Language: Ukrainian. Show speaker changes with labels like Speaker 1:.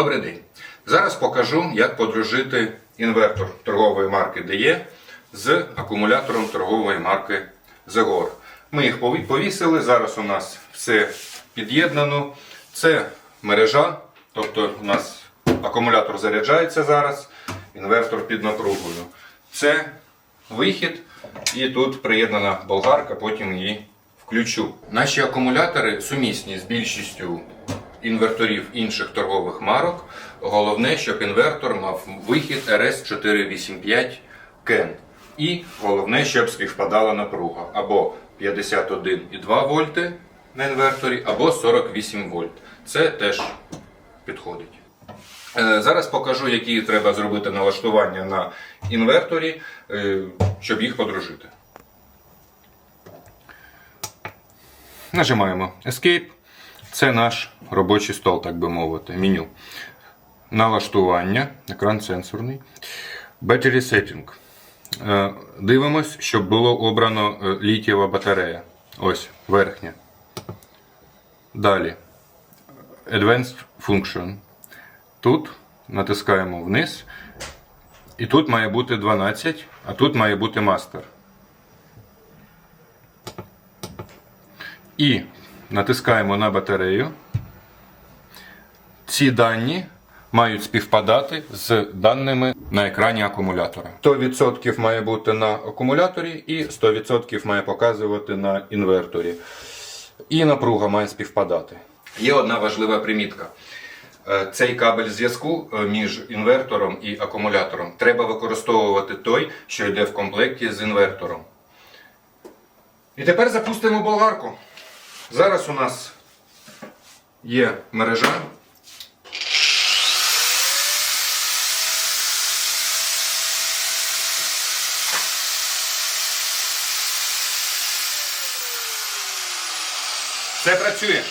Speaker 1: Добрий день. Зараз покажу, як подружити інвертор торгової марки DE з акумулятором торгової марки Zegor. Ми їх повісили. Зараз у нас все під'єднано. Це мережа, тобто у нас акумулятор заряджається зараз, інвертор під напругою. Це вихід, і тут приєднана болгарка, потім її включу. Наші акумулятори сумісні з більшістю інверторів інших торгових марок. Головне, щоб інвертор мав вихід RS485 CAN. І головне, щоб співпадала напруга або 51,2 вольти на інверторі, або 48 вольт. Це теж підходить. Е, Зараз покажу, які треба зробити налаштування на інверторі, е, щоб їх подружити. Нажимаємо Escape. Це наш робочий стол, так би мовити, меню. Налаштування, екран сенсорний. Battery Setting. Е, Дивимось, щоб було обрано е, літієва батарея. Ось, верхня. Далі. Advanced Function. Тут натискаємо вниз. І тут має бути 12, а тут має бути мастер. І натискаємо на батарею. Ці дані мають співпадати з даними на екрані акумулятора. 100% має бути на акумуляторі і 100% має показувати на інверторі. І напруга має співпадати. Є одна важлива примітка. Е, Цей кабель зв'язку е, між інвертором і акумулятором треба використовувати той, що йде в комплекті з інвертором. І тепер запустимо болгарку. Зараз у нас є мережа. Все працює.